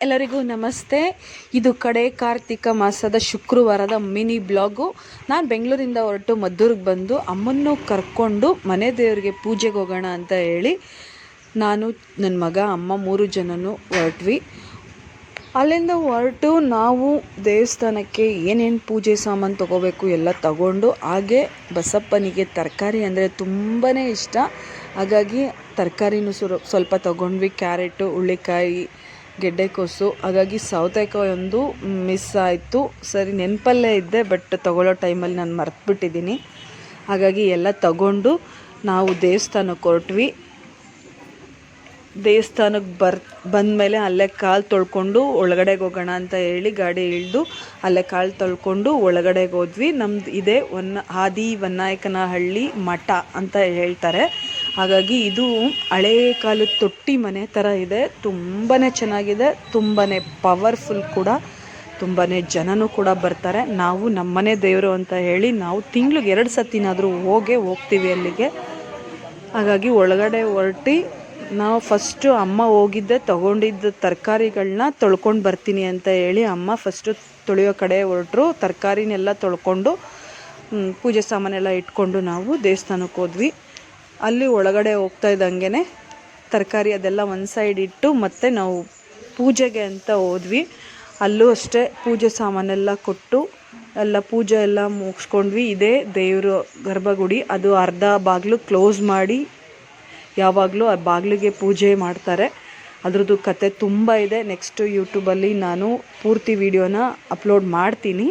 ಎಲ್ಲರಿಗೂ ನಮಸ್ತೆ. ಇದು ಕಡೆ ಕಾರ್ತಿಕ ಮಾಸದ ಶುಕ್ರವಾರದ ಮಿನಿ ಬ್ಲಾಗು. ನಾನು ಬೆಂಗಳೂರಿಂದ ಹೊರಟು ಮದ್ದೂರಿಗೆ ಬಂದು ಅಮ್ಮನ್ನು ಕರ್ಕೊಂಡು ಮನೆ ದೇವರಿಗೆ ಪೂಜೆಗೆ ಹೋಗೋಣ ಅಂತ ಹೇಳಿ ನಾನು ನನ್ನ ಮಗ, ಅಮ್ಮ ಮೂರು ಜನನು ಹೊರಟ್ವಿ. ಅಲ್ಲಿಂದ ಹೊರಟು ನಾವು ದೇವಸ್ಥಾನಕ್ಕೆ ಏನೇನು ಪೂಜೆ ಸಾಮಾನು ತಗೋಬೇಕು ಎಲ್ಲ ತಗೊಂಡು, ಹಾಗೆ ಬಸಪ್ಪನಿಗೆ ತರಕಾರಿ ಅಂದರೆ ತುಂಬಾ ಇಷ್ಟ. ಹಾಗಾಗಿ ತರಕಾರಿನೂ ಸ್ವಲ್ಪ ತಗೊಂಡ್ವಿ, ಕ್ಯಾರೆಟು ಹುಳ್ಳಿಕಾಯಿ ಗೆಡ್ಡೆಕೋಸು ಹಾಗಾಗಿ ಸೌತೆಕಾಯಿ ಒಂದು ಮಿಸ್ ಆಯಿತು. ಸರಿ, ನೆನಪಲ್ಲೇ ಇದ್ದೆ ಬಟ್ ತೊಗೊಳ್ಳೋ ಟೈಮಲ್ಲಿ ನಾನು ಮರ್ತುಬಿಟ್ಟಿದ್ದೀನಿ ಹಾಗಾಗಿ ಎಲ್ಲ ತಗೊಂಡು ನಾವು ದೇವಸ್ಥಾನಕ್ಕೆ ಹೊರಟ್ವಿ. ದೇವಸ್ಥಾನಕ್ಕೆ ಬರ್, ಬಂದಮೇಲೆ ಅಲ್ಲೇ ಕಾಲು ತೊಳ್ಕೊಂಡು ಒಳಗಡೆಗೆ ಹೋಗೋಣ ಅಂತ ಹೇಳಿ ಗಾಡಿ ಇಳಿದು ಅಲ್ಲೇ ಕಾಲು ತೊಳ್ಕೊಂಡು ಒಳಗಡೆಗೆ ಹೋದ್ವಿ. ನಮ್ದು ಇದೆ ಒನ್ ಆದಿ ವನ್ನಾಯಕನಹಳ್ಳಿ ಮಠ ಅಂತ ಹೇಳ್ತಾರೆ. ಹಾಗಾಗಿ ಇದು ಹಳೇ ಕಾಲದ ತೊಟ್ಟಿ ಮನೆ ಥರ ಇದೆ. ತುಂಬಾ ಚೆನ್ನಾಗಿದೆ. ತುಂಬಾ ಪವರ್ಫುಲ್ ಕೂಡ. ತುಂಬಾ ಜನನೂ ಕೂಡ ಬರ್ತಾರೆ. ನಾವು ನಮ್ಮನೆ ದೇವರು ಅಂತ ಹೇಳಿ ನಾವು ತಿಂಗ್ಳಿಗೆ ಎರಡು ಸತಿನಾದರೂ ಹೋಗೇ ಹೋಗ್ತೀವಿ ಅಲ್ಲಿಗೆ. ಹಾಗಾಗಿ ಒಳಗಡೆ ಹೊರಟಿ ನಾವು ಫಸ್ಟು ಅಮ್ಮ ಹೋಗಿದ್ದೆ, ತಗೊಂಡಿದ್ದ ತರಕಾರಿಗಳನ್ನ ತೊಳ್ಕೊಂಡು ಬರ್ತೀನಿ ಅಂತ ಹೇಳಿ ಅಮ್ಮ ಫಸ್ಟು ತೊಳೆಯೋ ಕಡೆ ಹೊರಟ್ರು. ತರಕಾರಿನೆಲ್ಲ ತೊಳ್ಕೊಂಡು ಪೂಜೆ ಸಾಮಾನೆಲ್ಲ ಇಟ್ಕೊಂಡು ನಾವು ದೇವಸ್ಥಾನಕ್ಕೆ ಹೋದ್ವಿ. ಅಲ್ಲಿ ಒಳಗಡೆ ಹೋಗ್ತಾ ಇದ್ದಂಗೆ ತರಕಾರಿ ಅದೆಲ್ಲ ಒಂದು ಸೈಡ್ ಇಟ್ಟು ಮತ್ತೆ ನಾವು ಪೂಜೆಗೆ ಅಂತ ಹೋದ್ವಿ. ಅಲ್ಲೂ ಅಷ್ಟೇ ಪೂಜೆ ಸಾಮಾನೆಲ್ಲ ಕೊಟ್ಟು ಎಲ್ಲ ಪೂಜೆ ಎಲ್ಲ ಮುಗಿಸ್ಕೊಂಡ್ವಿ. ಇದೇ ದೇವರು ಗರ್ಭಗುಡಿ. ಅದು ಅರ್ಧ ಬಾಗಿಲು ಕ್ಲೋಸ್ ಮಾಡಿ ಯಾವಾಗಲೂ ಆ ಬಾಗಿಲಿಗೆ ಪೂಜೆ ಮಾಡ್ತಾರೆ. ಅದ್ರದ್ದು ಕತೆ ತುಂಬ ಇದೆ. ನೆಕ್ಸ್ಟು ಯೂಟ್ಯೂಬಲ್ಲಿ ನಾನು ಪೂರ್ತಿ ವಿಡಿಯೋನ ಅಪ್ಲೋಡ್ ಮಾಡ್ತೀನಿ.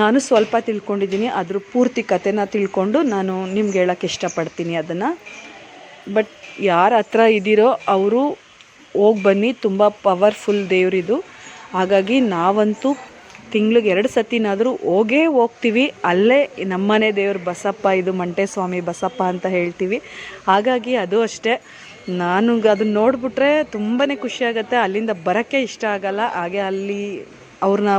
ನಾನು ಸ್ವಲ್ಪ ತಿಳ್ಕೊಂಡಿದ್ದೀನಿ ಅದ್ರ ಪೂರ್ತಿ ಕಥೆನ ತಿಳ್ಕೊಂಡು ನಾನು ನಿಮ್ಗೆ ಹೇಳೋಕ್ಕೆ ಇಷ್ಟಪಡ್ತೀನಿ ಅದನ್ನು. ಬಟ್ ಯಾರ ಹತ್ರ ಇದ್ದೀರೋ ಅವರು ಹೋಗಿ ಬನ್ನಿ, ತುಂಬ ಪವರ್ಫುಲ್ ದೇವರಿದು ಹಾಗಾಗಿ ನಾವಂತೂ ತಿಂಗ್ಳಿಗೆ ಎರಡು ಸತಿನಾದರೂ ಹೋಗೇ ಹೋಗ್ತೀವಿ, ಅಲ್ಲೇ ನಮ್ಮನೆ ದೇವ್ರು ಬಸಪ್ಪ, ಇದು ಮಂಟೇಸ್ವಾಮಿ ಬಸಪ್ಪ ಅಂತ ಹೇಳ್ತೀವಿ. ಹಾಗಾಗಿ ಅದು ಅಷ್ಟೇ. ನಾನು ಅದನ್ನ ನೋಡಿಬಿಟ್ರೆ ತುಂಬಾ ಖುಷಿಯಾಗತ್ತೆ ಅಲ್ಲಿಂದ ಬರೋಕ್ಕೆ ಇಷ್ಟ ಆಗಲ್ಲ, ಹಾಗೆ ಅಲ್ಲಿ ಅವ್ರನ್ನ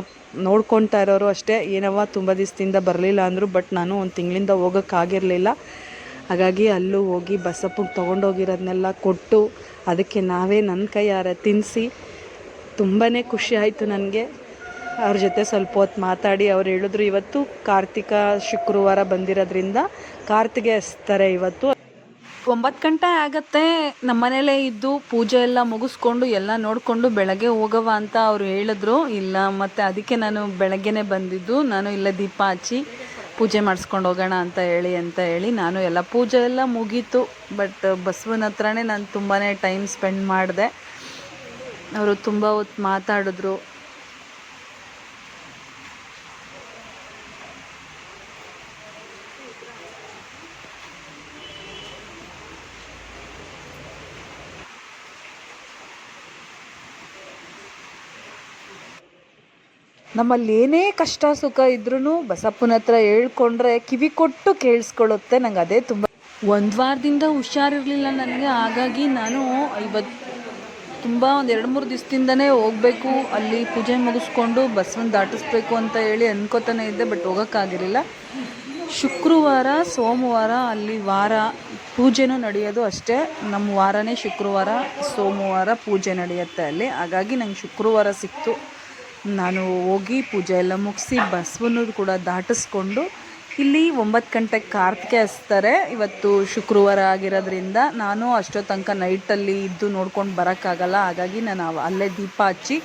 ನೋಡ್ಕೊಳ್ತಾ ಇರೋರು ಅಷ್ಟೇ. ಏನವ್ವ, ತುಂಬ ದಿವಸದಿಂದ ಬರಲಿಲ್ಲ ಅಂದರು ಬಟ್ ನಾನು ಒಂದು ತಿಂಗಳಿಂದ ಹೋಗೋಕ್ಕಾಗಿರಲಿಲ್ಲ ಹಾಗಾಗಿ ಅಲ್ಲೂ ಹೋಗಿ ಬಸಪ್ಪಗೆ ತೊಗೊಂಡೋಗಿರೋದನ್ನೆಲ್ಲ ಕೊಟ್ಟು ಅದಕ್ಕೆ ನಾವೇ ನನ್ನ ಕೈಯಾರೆ ತಿನ್ನಿಸಿ ತುಂಬಾ ಖುಷಿ ಆಯಿತು ನನಗೆ. ಅವ್ರ ಜೊತೆ ಸ್ವಲ್ಪ ಹೊತ್ತು ಮಾತಾಡಿ ಅವ್ರು ಹೇಳಿದ್ರು, ಇವತ್ತು ಕಾರ್ತಿಕ ಶುಕ್ರವಾರ ಬಂದಿರೋದ್ರಿಂದ ಕಾರ್ತಿಗೆ ಹಚ್ತಾರೆ ಇವತ್ತು. ಒಂಬತ್ತು ಗಂಟೆ ಆಗತ್ತೆ ನಮ್ಮನೇಲೇ ಇದ್ದು ಪೂಜೆ ಎಲ್ಲ ಮುಗಿಸ್ಕೊಂಡು ಎಲ್ಲ ನೋಡಿಕೊಂಡು ಬೆಳಗ್ಗೆ ಹೋಗವ ಅಂತ ಅವರು ಹೇಳಿದ್ರು. ಇಲ್ಲ, ಮತ್ತು ಅದಕ್ಕೆ ನಾನು ಬೆಳಗ್ಗೆನೇ ಬಂದಿದ್ದು. ನಾನು ಇಲ್ಲ ದೀಪ ಹಚ್ಚಿ ಪೂಜೆ ಮಾಡಿಸ್ಕೊಂಡು ಹೋಗೋಣ ಅಂತ ಹೇಳಿ ಅಂತ ಹೇಳಿ ನಾನು ಎಲ್ಲ ಪೂಜೆ ಎಲ್ಲ ಮುಗೀತು. ಬಟ್ ಬಸವನ ಹತ್ರನೇ ನಾನು ತುಂಬಾ ಟೈಮ್ ಸ್ಪೆಂಡ್ ಮಾಡಿದೆ. ಅವರು ತುಂಬ ಹೊತ್ತು ಮಾತಾಡಿದ್ರು. ನಮ್ಮಲ್ಲಿ ಏನೇ ಕಷ್ಟ ಸುಖ ಇದ್ರೂ ಬಸಪ್ಪನ ಹತ್ರ ಹೇಳ್ಕೊಂಡ್ರೆ ಕಿವಿ ಕೊಟ್ಟು ಕೇಳಿಸ್ಕೊಳ್ಳುತ್ತೆ. ನಂಗೆ ಅದೇ ತುಂಬ ಒಂದು ವಾರದಿಂದ ಹುಷಾರಿರಲಿಲ್ಲ ನನಗೆ, ಹಾಗಾಗಿ ನಾನು ಇವತ್ತು ತುಂಬ ಒಂದು ಎರಡು ಮೂರು ದಿವಸದಿಂದನೇ ಹೋಗಬೇಕು. ಅಲ್ಲಿ ಪೂಜೆ ಮುಗಿಸ್ಕೊಂಡು ಬಸವನ ದಾಟಿಸ್ಬೇಕು ಅಂತ ಹೇಳಿ ಅನ್ಕೋತಾನೆ ಇದ್ದೆ, ಬಟ್ ಹೋಗೋಕ್ಕಾಗಿರಲಿಲ್ಲ. ಶುಕ್ರವಾರ, ಸೋಮವಾರ, ಅಲ್ಲಿ ವಾರ ಪೂಜೆನೂ ನಡೆಯೋದು ಅಷ್ಟೇ. ನಮ್ಮ ವಾರನೇ ಶುಕ್ರವಾರ, ಸೋಮವಾರ ಪೂಜೆ ನಡೆಯುತ್ತೆ ಅಲ್ಲಿ. ಹಾಗಾಗಿ ನಂಗೆ ಶುಕ್ರವಾರ ಸಿಕ್ತು. ನಾನು ಹೋಗಿ ಪೂಜೆ ಎಲ್ಲ ಮುಗಿಸಿ ಬಸವನ್ನೂ ಕೂಡ ದಾಟಿಸ್ಕೊಂಡು ಇಲ್ಲಿ ಒಂಬತ್ತು ಗಂಟೆಗೆ ಕಾರ್ತಿಕೆ ಹಸ್ತಾರೆ ಇವತ್ತು ಶುಕ್ರವಾರ ಆಗಿರೋದ್ರಿಂದ ನಾನು ಅಷ್ಟೋ ತನಕ ನೈಟಲ್ಲಿ ಇದ್ದು ನೋಡ್ಕೊಂಡು ಬರೋಕ್ಕಾಗಲ್ಲ. ಹಾಗಾಗಿ ನಾನು ಅಲ್ಲೇ ದೀಪ ಹಚ್ಚಿ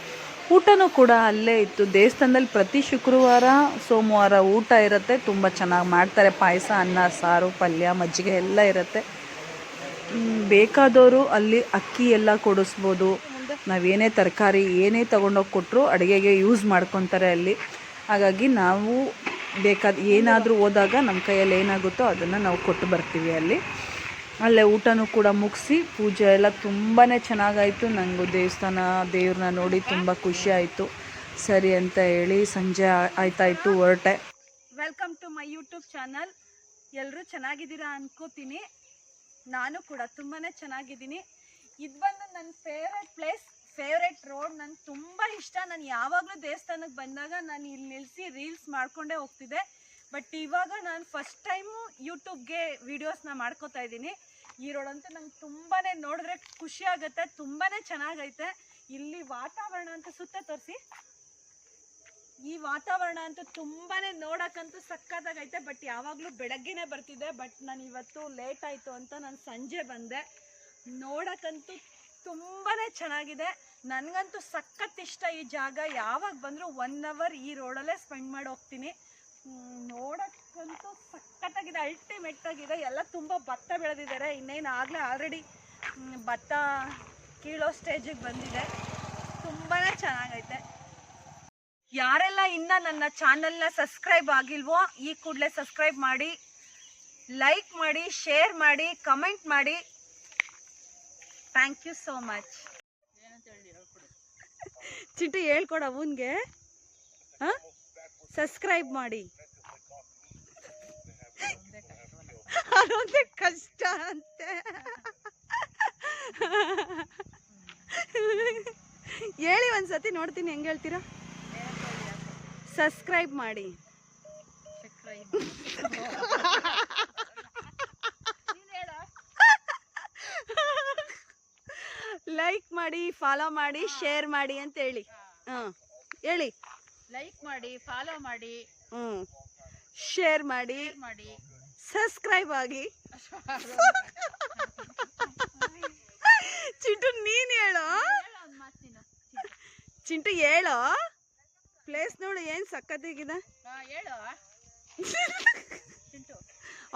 ಊಟನೂ ಕೂಡ ಅಲ್ಲೇ ಇತ್ತು. ದೇವಸ್ಥಾನದಲ್ಲಿ ಪ್ರತಿ ಶುಕ್ರವಾರ, ಸೋಮವಾರ ಊಟ ಇರುತ್ತೆ. ತುಂಬ ಚೆನ್ನಾಗಿ ಮಾಡ್ತಾರೆ. ಪಾಯಸ, ಅನ್ನ, ಸಾರು, ಪಲ್ಯ, ಮಜ್ಜಿಗೆ ಎಲ್ಲ ಇರುತ್ತೆ. ಬೇಕಾದವರು ಅಲ್ಲಿ ಅಕ್ಕಿ ಎಲ್ಲ ಕೊಡಿಸ್ಬೋದು. ನಾವೇನೇ ತರಕಾರಿ ಏನೇ ತೊಗೊಂಡೋಗಿ ಕೊಟ್ಟರು ಅಡುಗೆಗೆ ಯೂಸ್ ಮಾಡ್ಕೊತಾರೆ ಅಲ್ಲಿ. ಹಾಗಾಗಿ ನಾವು ಬೇಕಾದ ಏನಾದರೂ ಹೋದಾಗ ನಮ್ಮ ಕೈಯಲ್ಲಿ ಏನಾಗುತ್ತೋ ಅದನ್ನು ನಾವು ಕೊಟ್ಟು ಬರ್ತೀವಿ ಅಲ್ಲಿ. ಅಲ್ಲೇ ಊಟನೂ ಕೂಡ ಮುಗಿಸಿ ಪೂಜೆ ಎಲ್ಲ ತುಂಬಾ ಚೆನ್ನಾಗಾಯಿತು. ನನಗೂ ದೇವಸ್ಥಾನ ದೇವ್ರನ್ನ ನೋಡಿ ತುಂಬ ಖುಷಿ ಆಯಿತು. ಸರಿ ಅಂತ ಹೇಳಿ ಸಂಜೆ ಆಯ್ತಾಯಿತು ಹೊರಟೆ. Welcome to my YouTube channel ಎಲ್ಲರೂ ಚೆನ್ನಾಗಿದ್ದೀರಾ ಅನ್ಕೋತೀನಿ. ನಾನು ಕೂಡ ತುಂಬಾನೇ ಚೆನ್ನಾಗಿದ್ದೀನಿ. ಇದು ಬಂದು ನನ್ನ ಫೇವ್ರೆಟ್ ಪ್ಲೇಸ್ ಫೇವ್ರೆಟ್ ರೋಡ್ ನಂಗೆ ತುಂಬ ಇಷ್ಟ. ನಾನು ಯಾವಾಗಲೂ ದೇವಸ್ಥಾನಕ್ಕೆ ಬಂದಾಗ ನಾನು ಇಲ್ಲಿ ನಿಲ್ಲಿಸಿ ರೀಲ್ಸ್ ಮಾಡ್ಕೊಂಡೇ ಹೋಗ್ತಿದ್ದೆ. ಬಟ್ ಇವಾಗ ನಾನು ಫಸ್ಟ್ ಟೈಮು ಯೂಟ್ಯೂಬ್ಗೆ ವೀಡಿಯೋಸ್ನ ಮಾಡ್ಕೋತಾ ಇದ್ದೀನಿ. ಈ ರೋಡ್ ಅಂತೂ ನಂಗೆ ತುಂಬಾ ನೋಡಿದ್ರೆ ಖುಷಿ ತುಂಬಾ ಚೆನ್ನಾಗೈತೆ. ಇಲ್ಲಿ ವಾತಾವರಣ ಅಂತ ಸುತ್ತ ತೋರಿಸಿ. ಈ ವಾತಾವರಣ ಅಂತೂ ತುಂಬಾನೇ ನೋಡೋಕ್ಕಂತೂ ಸಕ್ಕತ್ತಾಗೈತೆ. ಬಟ್ ಯಾವಾಗಲೂ ಬೆಳಗ್ಗೆನೇ ಬರ್ತಿದ್ದೆ. ಬಟ್ ನಾನು ಇವತ್ತು ಲೇಟ್ ಆಯಿತು ಅಂತ ನಾನು ಸಂಜೆ ಬಂದೆ. ನೋಡಕ್ಕಂತೂ ತುಂಬಾ ಚೆನ್ನಾಗಿದೆ. ನನಗಂತೂ ಸಖತ್ ಇಷ್ಟ ಈ ಜಾಗ. ಯಾವಾಗ ಬಂದರೂ ಒನ್ ಅವರ್ ಈ ರೋಡಲ್ಲೇ ಸ್ಪೆಂಡ್ ಮಾಡಿ ಹೋಗ್ತೀನಿ. ನೋಡೋಕ್ಕಂತೂ ಸಖತ್ತಾಗಿದೆ. ಅಲ್ಟಿಮೇಟ್ ಆಗಿದೆ. ಎಲ್ಲ ತುಂಬ ಭತ್ತ ಬೆಳೆದಿದ್ದಾರೆ. ಇನ್ನೇನು ಆಗಲೇ ಆಲ್ರೆಡಿ ಭತ್ತ ಕೀಳೋ ಸ್ಟೇಜಿಗೆ ಬಂದಿದೆ. ತುಂಬಾ ಚೆನ್ನಾಗೈತೆ. ಯಾರೆಲ್ಲ ಇನ್ನ ನನ್ನ ಚಾನಲ್ನ ಸಬ್ಸ್ಕ್ರೈಬ್ ಆಗಿಲ್ವೋ, ಈ ಕೂಡಲೇ ಸಬ್ಸ್ಕ್ರೈಬ್ ಮಾಡಿ ಲೈಕ್ ಮಾಡಿ ಶೇರ್ ಮಾಡಿ ಕಮೆಂಟ್ ಮಾಡಿ. ಥ್ಯಾಂಕ್ ಯು ಸೋ ಮಚ್ ಚಿಟ್ಟು ಹೇಳ್ಕೊಡ ಅವನ್ಗೆ. ಸಬ್ಸ್ಕ್ರೈಬ್ ಮಾಡಿ. ಅದೊಂದೇ ಕಷ್ಟ ಅಂತೆ. ಹೇಳಿ ಒಂದ್ಸತಿ ನೋಡ್ತೀನಿ ಹೆಂಗೆ ಹೇಳ್ತೀರಾ? ಸಬ್ಸ್ಕ್ರೈಬ್ ಮಾಡಿ. ಲೈಕ್ ಮಾಡಿ ಫಾಲೋ ಮಾಡಿ ಶೇರ್ ಮಾಡಿ ಅಂತ ಹೇಳಿ. ಹಾಂ. ಹೇಳಿ. ಲೈಕ್ ಮಾಡಿ ಫಾಲೋ ಮಾಡಿ. ಹ್ಞೂ ಶೇರ್ ಮಾಡಿ. ಮಾಡಿ. ಸಬ್ಸ್ಕ್ರೈಬ್ ಆಗಿ. ಚಿಂಟು ನೀನ್ ಹೇಳೋ? ಚಿಂಟು ಹೇಳೋ? ಪ್ಲೇಸ್ ನೋಡು ಏನ್ ಸಕ್ಕತ್ತಾಗಿದೆ ಹಾ, ಹೇಳು? ಚಿಂಟು.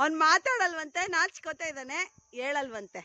ಅವ್ನ್ ಮಾತಾಡಲ್ವಂತೆ ನಾಚ್ಕೋತಾ ಇದ್ದಾನೆ ಹೇಳಲ್ವಂತೆ.